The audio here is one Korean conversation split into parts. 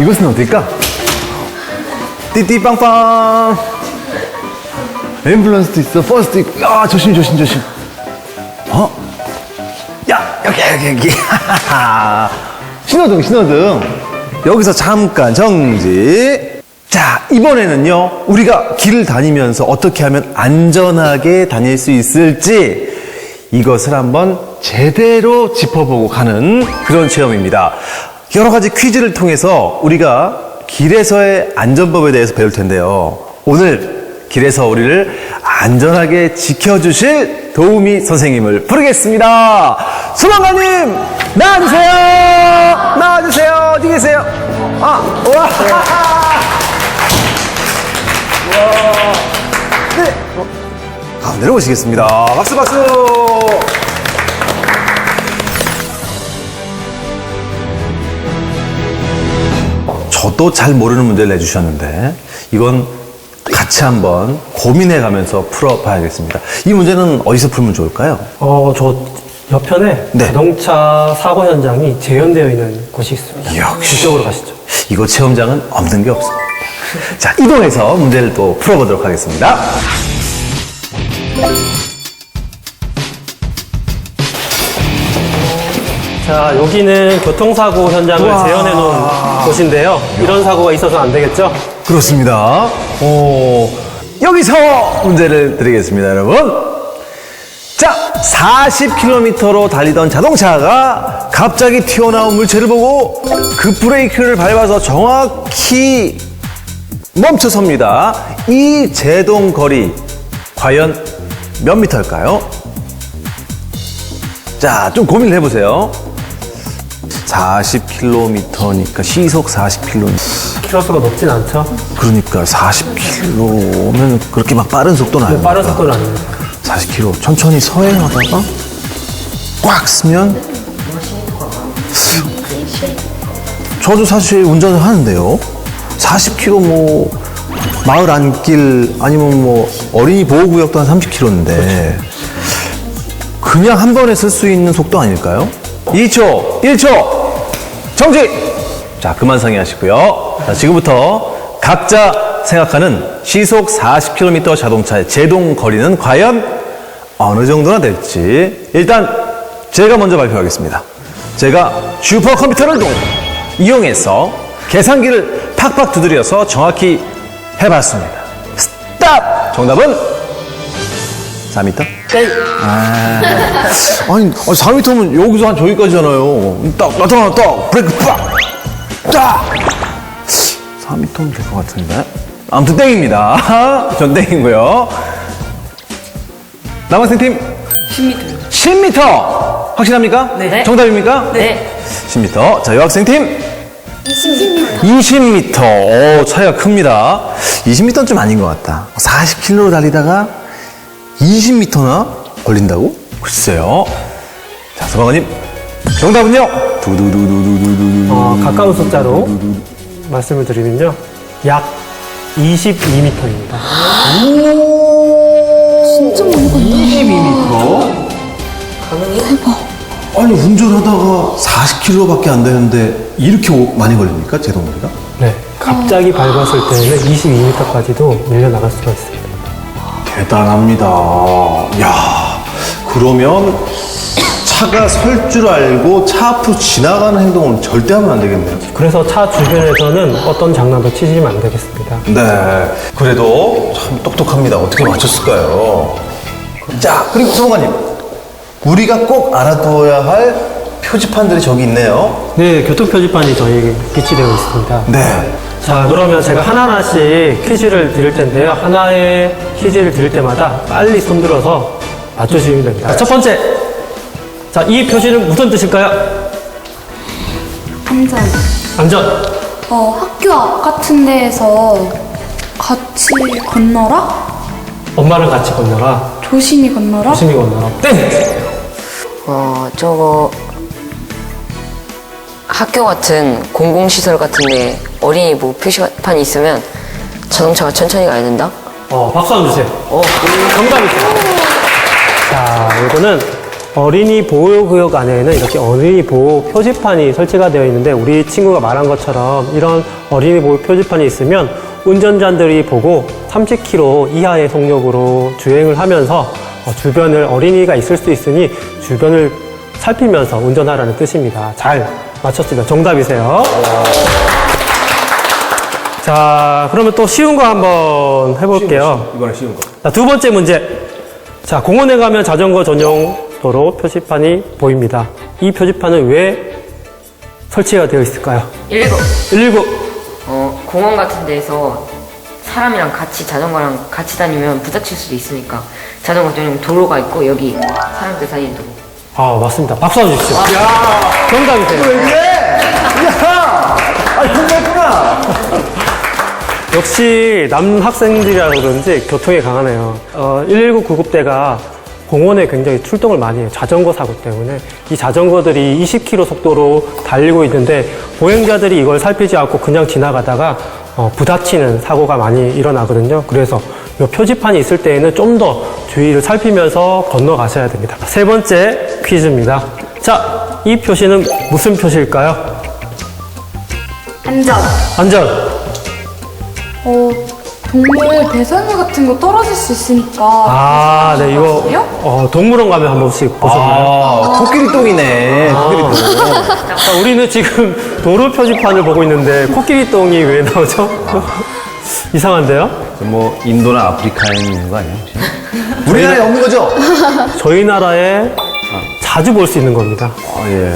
이곳은 어딜까? 띠띠빵빵. 앰뷸런스도 있어, 버스도 있고. 야, 조심, 조심, 조심. 어? 야, 여기, 여기, 여기. 신호등, 신호등. 여기서 잠깐 정지. 자, 이번에는요, 우리가 길을 다니면서 어떻게 하면 안전하게 다닐 수 있을지 이것을 한번 제대로 짚어보고 가는 그런 체험입니다. 여러 가지 퀴즈를 통해서 우리가 길에서의 안전법에 대해서 배울 텐데요. 오늘 길에서 우리를 안전하게 지켜주실 도우미 선생님을 부르겠습니다. 소방관님, 나와주세요! 나와주세요! 어디 계세요? 아, 와! 네. 어, 가운데로 오시겠습니다. 박수, 박수! 저도 잘 모르는 문제를 내주셨는데, 이건 같이 한번 고민해 가면서 풀어봐야겠습니다. 이 문제는 어디서 풀면 좋을까요? 어, 저 옆편에 네. 자동차 사고 현장이 재현되어 있는 곳이 있습니다. 역시. 그쪽으로 가시죠. 이곳 체험장은 없는 게 없습니다. 자, 이동해서 문제를 또 풀어보도록 하겠습니다. 자, 여기는 교통사고 현장을 우와. 재현해 놓은 곳인데요. 이런 사고가 있어서 안 되겠죠? 그렇습니다. 오, 여기서 문제를 드리겠습니다, 여러분. 자, 40km로 달리던 자동차가 갑자기 튀어나온 물체를 보고 그 브레이크를 밟아서 정확히 멈춰섭니다. 이 제동 거리 과연 몇 미터일까요? 자, 좀 고민을 해보세요. 40km니까 시속 40km. 키로수가 높진 않죠? 그러니까 40km면 그렇게 막 빠른 속도는 아니에요. 빠른 속도는 아닙니다. 40km 천천히 서행하다가 꽉 쓰면 저도 사실 운전을 하는데요. 40km 뭐 마을 안길 아니면 뭐 어린이 보호구역도 한 30km인데 그냥 한 번에 쓸 수 있는 속도 아닐까요? 2초, 1초, 정지! 자, 그만 상의하시고요. 자, 지금부터 각자 생각하는 시속 40km 자동차의 제동 거리는 과연 어느 정도나 될지 일단 제가 먼저 발표하겠습니다. 제가 슈퍼컴퓨터를 동- 이용해서 계산기를 팍팍 두드려서 정확히 해봤습니다. 스탑! 정답은 4m? 아, 아니, 4m면 여기서 한 저기까지잖아요. 딱, 나타나, 딱, 브레이크 빡! 딱! 4m면 될 것 같은데? 아무튼 땡입니다. 전 땡이고요. 남학생 팀 10m. 10m! 확실합니까? 네. 정답입니까? 네. 10m. 자, 여학생 팀 20m. 20m. 오, 차이가 큽니다. 20m는 좀 아닌 것 같다. 40km로 달리다가 20m나 걸린다고? 글쎄요. 자, 소방관님. 정답은요? 두두두두두두두. 어, 가까운 숫자로 말씀을 드리면요. 약 22m입니다. 진짜 많이 걸려. 22m? 아니, 운전하다가 40km밖에 안 되는데 이렇게 오- 많이 걸립니까? 제동거리가? 네. 갑자기 밟았을 때는 22m까지도 밀려나갈 수가 있습니다. 대단합니다. 야, 그러면 차가 설 줄 알고 차 앞으로 지나가는 행동은 절대 하면 안 되겠네요. 그래서 차 주변에서는 어떤 장난도 치시면 안 되겠습니다. 네. 그래도 참 똑똑합니다. 어떻게 맞췄을까요? 자, 그리고 소방관님. 우리가 꼭 알아둬야 할 표지판들이 저기 있네요. 네, 교통표지판이 저희 에게 비치되어 있습니다. 네. 자, 그러면 제가 하나하나씩 퀴즈를 드릴 텐데요. 하나의 퀴즈를 드릴 때마다 빨리 손들어서 맞춰주시면 됩니다. 자, 첫 번째. 자, 이 표시는 무슨 뜻일까요? 안전. 안전. 어, 학교 앞 같은 데에서 같이 건너라? 엄마를 같이 건너라. 조심히 건너라? 조심히 건너라. 땡! 어, 저거 학교 같은 공공시설 같은데 어린이 뭐 표시판이 있으면 자동차가 천천히 가야 된다? 어, 박수 한번 주세요. 어, 정답이세요. 자, 이거는 어린이 보호구역 안에는 이렇게 어린이 보호 표지판이 설치가 되어 있는데 우리 친구가 말한 것처럼 이런 어린이 보호 표지판이 있으면 운전자들이 보고 30km 이하의 속력으로 주행을 하면서 어, 주변을 어린이가 있을 수 있으니 주변을 살피면서 운전하라는 뜻입니다. 잘 맞췄습니다. 정답이세요. 자, 그러면 또 쉬운 거 한번 해볼게요. 이번에 쉬운 거. 자, 두 번째 문제. 자, 공원에 가면 자전거 전용 도로 표지판이 보입니다. 이 표지판은 왜 설치가 되어 있을까요? 119. 119. 어, 공원 같은 데서 사람이랑 같이 자전거랑 같이 다니면 부딪힐 수도 있으니까 자전거 전용 도로가 있고 여기 사람들 사이에 도로. 아, 맞습니다. 박수 한번 주십시오. 정답이세요. 그래? 야! 아, 공부했구나! 역시 남학생들이라 그런지 교통에 강하네요. 어, 119 구급대가 공원에 굉장히 출동을 많이 해요. 자전거 사고 때문에. 이 자전거들이 20km 속도로 달리고 있는데 보행자들이 이걸 살피지 않고 그냥 지나가다가 어, 부딪히는 사고가 많이 일어나거든요. 그래서 이 표지판이 있을 때에는 좀 더 주의를 살피면서 건너가셔야 됩니다. 세 번째 퀴즈입니다. 자, 이 표시는 무슨 표시일까요? 안전. 안전. 어, 동물 배설물 같은 거 떨어질 수 있으니까. 아, 네, 이거 아세요? 어, 동물원 가면 한 번씩 보셨나요? 아, 코끼리 똥이네. 코끼리 똥. 자, 우리는 지금 도로 표지판을 보고 있는데 코끼리 똥이 왜 나오죠? 이상한데요? 뭐, 인도나 아프리카에 있는 거 아니에요? 혹시? 우리나라에 없는 거죠? 저희 나라에 자주 볼 수 있는 겁니다. 아, 예.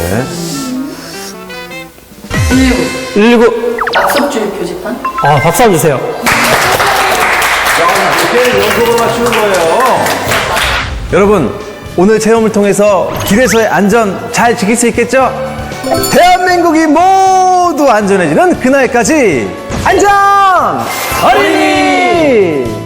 119. 낙석줄 표지판? 아, 박수 한번 주세요. 이렇게 연속으로 맞추는 거예요. 여러분, 오늘 체험을 통해서 길에서의 안전 잘 지킬 수 있겠죠? 대한민국이 모두 안전해지는 그날까지 안전! 어린이